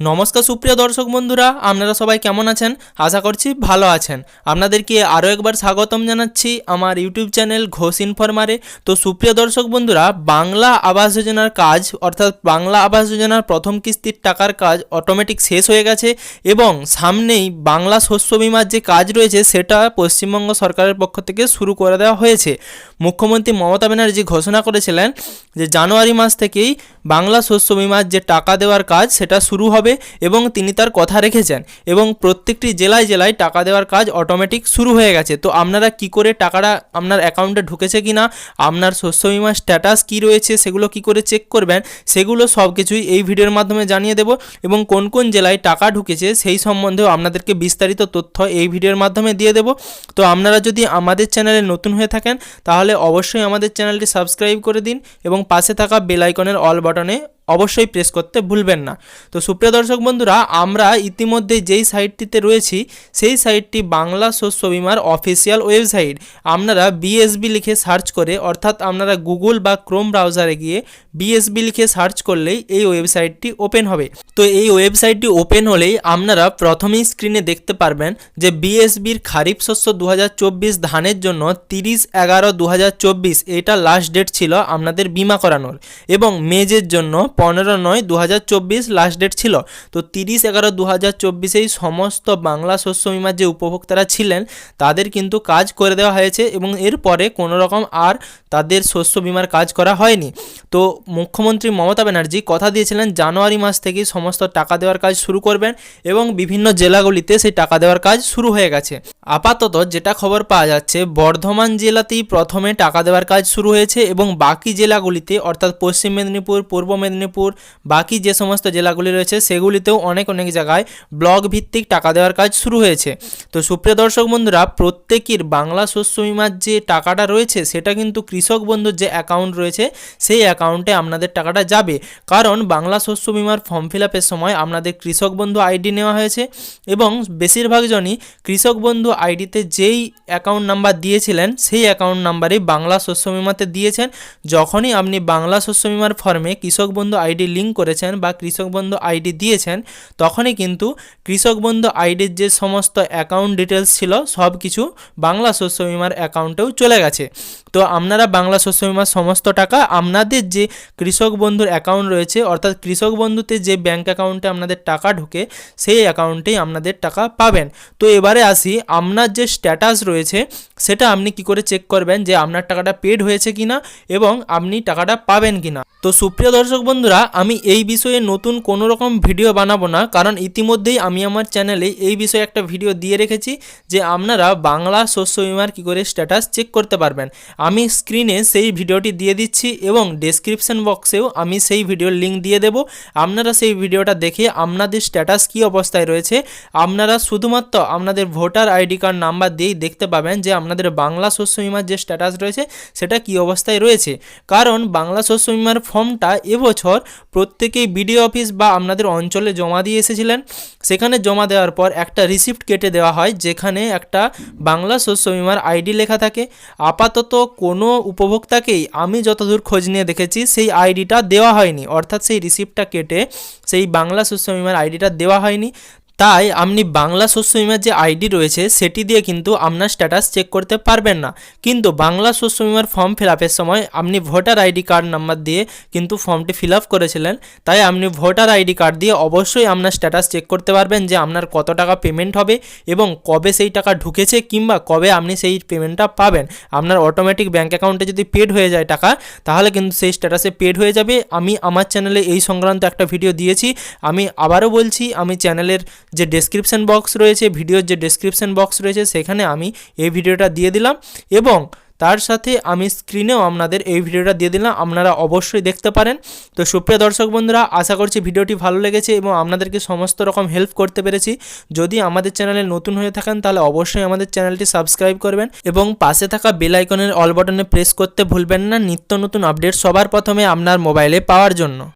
নমস্কার সুপ্রিয় দর্শক বন্ধুরা, আপনারা সবাই কেমন আছেন? আশা করছি ভালো আছেন। আপনাদেরকে আরও একবার স্বাগতম জানাচ্ছি আমার ইউটিউব চ্যানেল ঘোষ ইনফরমারে। তো সুপ্রিয় দর্শক বন্ধুরা, বাংলা আবাস যোজনার কাজ, অর্থাৎ বাংলা আবাস যোজনার প্রথম কিস্তির টাকার কাজ অটোমেটিক শেষ হয়ে গেছে এবং সামনেই বাংলা শস্য বিমার যে কাজ রয়েছে, সেটা পশ্চিমবঙ্গ সরকারের পক্ষ থেকে শুরু করে দেওয়া হয়েছে। মুখ্যমন্ত্রী মমতা ব্যানার্জি ঘোষণা করেছিলেন যে, জানুয়ারি মাস থেকেই বাংলা শস্য বিমার যে টাকা দেওয়ার কাজ, সেটা শুরু হবে এবং তিনি তার কথা রেখেছেন এবং প্রত্যেকটি জেলায় জেলায় টাকা দেওয়ার কাজ অটোমেটিক শুরু হয়ে গেছে। তো আপনারা কি করে টাকাটা আপনার অ্যাকাউন্টে ঢুকেছে কি না, আপনার শস্য বিমার স্ট্যাটাস কি রয়েছে, সেগুলো কি করে চেক করবেন, সেগুলো সব কিছুই এই ভিডিওর মাধ্যমে জানিয়ে দেব এবং কোন কোন জেলায় টাকা ঢুকেছে, সেই সম্বন্ধেও আপনাদেরকে বিস্তারিত তথ্য এই ভিডিওর মাধ্যমে দিয়ে দেব। তো আপনারা যদি আমাদের চ্যানেলে নতুন হয়ে থাকেন, তাহলে অবশ্যই আমাদের চ্যানেলটি সাবস্ক্রাইব করে দিন এবং পাশে থাকা বেল আইকনের অল বাটনে অবশ্যই প্রেস করতে ভুলবেন না। তো সুপ্রিয় দর্শক বন্ধুরা, আমরা ইতিমধ্যে যেই সাইটটিতে রয়েছি, সেই সাইটটি বাংলা শস্য বিমার অফিসিয়াল ওয়েবসাইট আপনারা বিএসবি লিখে সার্চ করে, অর্থাৎ আপনারা গুগল বা ক্রোম ব্রাউজারে গিয়ে বিএসবি লিখে সার্চ করলেই এই ওয়েবসাইটটি ওপেন হবে। তো এই ওয়েবসাইটটি ওপেন হলেই আপনারা প্রথমেই স্ক্রিনে দেখতে পারবেন যে বিএসবির খারিফ শস্য দু হাজার চব্বিশ ধানের জন্য তিরিশ এগারো দু এটা লাস্ট ডেট ছিল আপনাদের বিমা করানোর। এবং মেজের জন্য পনেরো নয় দু লাস্ট ডেট ছিল। তো তিরিশ এগারো দু হাজার চব্বিশেই সমস্ত বাংলা শস্য বিমার যে উপভোক্তারা ছিলেন, তাদের কিন্তু কাজ করে দেওয়া হয়েছে এবং এরপরে কোনো রকম আর তাদের শস্য বিমার কাজ করা হয়নি। তো মুখ্যমন্ত্রী মমতা ব্যানার্জি কথা দিয়েছিলেন, জানুয়ারি মাস থেকেই সমস্ত টাকা দেওয়ার কাজ শুরু করবেন এবং বিভিন্ন জেলাগুলিতে সেই টাকা দেওয়ার কাজ শুরু হয়ে গেছে। আপাতত যেটা খবর পাওয়া যাচ্ছে, বর্ধমান জেলাতেই প্রথমে টাকা দেওয়ার কাজ শুরু হয়েছে এবং বাকি জেলাগুলিতে, অর্থাৎ পশ্চিম মেদিনীপুর, পূর্ব মেদিনীপুর বাকি যে সমস্ত জেলাগুলি রয়েছে সেগুলিতেও অনেক অনেক জায়গায় ব্লক ভিত্তিক টাকা দেওয়ার কাজ শুরু হয়েছে। তো সুপ্রিয় দর্শক বন্ধুরা, প্রত্যেকের বাংলা শস্য বিমার যে টাকাটা রয়েছে সেটা কিন্তু কৃষক বন্ধুর যে অ্যাকাউন্ট রয়েছে সেই অ্যাকাউন্টে আপনাদের টাকাটা যাবে। কারণ বাংলা শস্য বিমার ফর্ম ফিল আপের সময় আপনাদের কৃষক বন্ধু আইডি নেওয়া হয়েছে এবং বেশিরভাগ জনই কৃষক বন্ধু আইডিতে যেই অ্যাকাউন্ট নাম্বার দিয়েছিলেন সেই অ্যাকাউন্ট নাম্বারেই বাংলা শস্য বিমাতে দিয়েছেন। যখনই আপনি বাংলা শস্য বিমার ফর্মে কৃষক বন্ধু আইডি লিঙ্ক করেছেন বা কৃষক বন্ধু আইডি দিয়েছেন, তখনই কিন্তু কৃষক বন্ধু আইডির যে সমস্ত অ্যাকাউন্ট ডিটেলস ছিল, সব কিছু বাংলা শস্য বিমার অ্যাকাউন্টেও চলে গেছে। তো আপনারা বাংলা শস্য বিমার সমস্ত টাকা আপনাদের যে কৃষক বন্ধুর অ্যাকাউন্ট রয়েছে, অর্থাৎ কৃষক বন্ধুতে যে ব্যাঙ্ক অ্যাকাউন্টে আপনাদের টাকা ঢোকে, সেই অ্যাকাউন্টেই আপনাদের টাকা পাবেন। তো এবারে আসি, আপনার যে স্ট্যাটাস রয়েছে, সেটা আপনি কি করে চেক করবেন যে আপনার টাকাটা পেড হয়েছে কিনা এবং আপনি টাকাটা পাবেন কিনা? তো সুপ্রিয় দর্শক বন্ধুরা, আমি এই বিষয়ে নতুন কোনো রকম ভিডিও বানাবো না, কারণ ইতিমধ্যেই আমি আমার চ্যানেলে এই বিষয়ে একটা ভিডিও দিয়ে রেখেছি যে আপনারা বাংলা শস্য বিমার কী করে স্ট্যাটাস চেক করতে পারবেন। আমি স্ক্রিনে সেই ভিডিওটি দিয়ে দিচ্ছি এবং ডেসক্রিপশন বক্সেও আমি সেই ভিডিওর লিঙ্ক দিয়ে দেব। আপনারা সেই ভিডিওটা দেখে আপনাদের স্ট্যাটাস কী অবস্থায় রয়েছে, আপনারা শুধুমাত্র আপনাদের ভোটার আইডি কার্ড নাম্বার দিয়েই দেখতে পাবেন যে আপনাদের বাংলা শস্য বিমার যে স্ট্যাটাস রয়েছে, সেটা কী অবস্থায় রয়েছে। কারণ বাংলা শস্য বিমার ফর্মটা এবছর প্রত্যেকেই বিডিও অফিস বা আপনাদের অঞ্চলে জমা দিয়ে এসেছিলেন। সেখানে জমা দেওয়ার পর একটা রিসিপ্ট কেটে দেওয়া হয়, যেখানে একটা বাংলা শস্য বিমার আইডি লেখা থাকে। আপাতত কোনো উপভোক্তাকেই আমি যতদূর খোঁজ নিয়ে দেখেছি, সেই আইডিটা দেওয়া হয়নি। অর্থাৎ সেই রিসিপ্টটা কেটে সেই বাংলা শস্য বিমার আইডিটা দেওয়া হয়নি। তাই আপনি বাংলা শস্য বিমার যে আইডি রয়েছে, সেটি দিয়ে কিন্তু আপনার স্ট্যাটাস চেক করতে পারবেন না। কিন্তু বাংলা শস্য বিমার ফর্ম ফিল আপের সময় আপনি ভোটার আইডি কার্ড নাম্বার দিয়ে কিন্তু ফর্মটি ফিল আপ করেছিলেন। তাই আপনি ভোটার আইডি কার্ড দিয়ে অবশ্যই আপনার স্ট্যাটাস চেক করতে পারবেন যে আপনার কত টাকা পেমেন্ট হবে এবং কবে সেই টাকা ঢুকেছে কিংবা কবে আপনি সেই পেমেন্টটা পাবেন। আপনার অটোমেটিক ব্যাঙ্ক অ্যাকাউন্টে যদি পেড হয়ে যায় টাকা, তাহলে কিন্তু সেই স্ট্যাটাসে পেড হয়ে যাবে। আমি আমার চ্যানেলে এই সংক্রান্ত একটা ভিডিও দিয়েছি। আমি আবারও বলছি, আমি চ্যানেলের যে ডেসক্রিপশন বক্স রয়েছে, ভিডিওর যে ডেসক্রিপশন বক্স রয়েছে, সেখানে আমি এই ভিডিওটা দিয়ে দিলাম এবং তার সাথে আমি স্ক্রিনেও আপনাদের এই ভিডিওটা দিয়ে দিলাম, আপনারা অবশ্যই দেখতে পারেন। তো সুপ্রিয় দর্শক বন্ধুরা, আশা করছি ভিডিওটি ভালো লেগেছে এবং আপনাদেরকে সমস্ত রকম হেল্প করতে পেরেছি। যদি আমাদের চ্যানেলে নতুন হয়ে থাকেন, তাহলে অবশ্যই আমাদের চ্যানেলটি সাবস্ক্রাইব করবেন এবং পাশে থাকা বেল আইকনের অল বাটনে প্রেস করতে ভুলবেন না। নিত্য নতুন আপডেট সবার প্রথমে আপনার মোবাইলে পাওয়ার জন্য।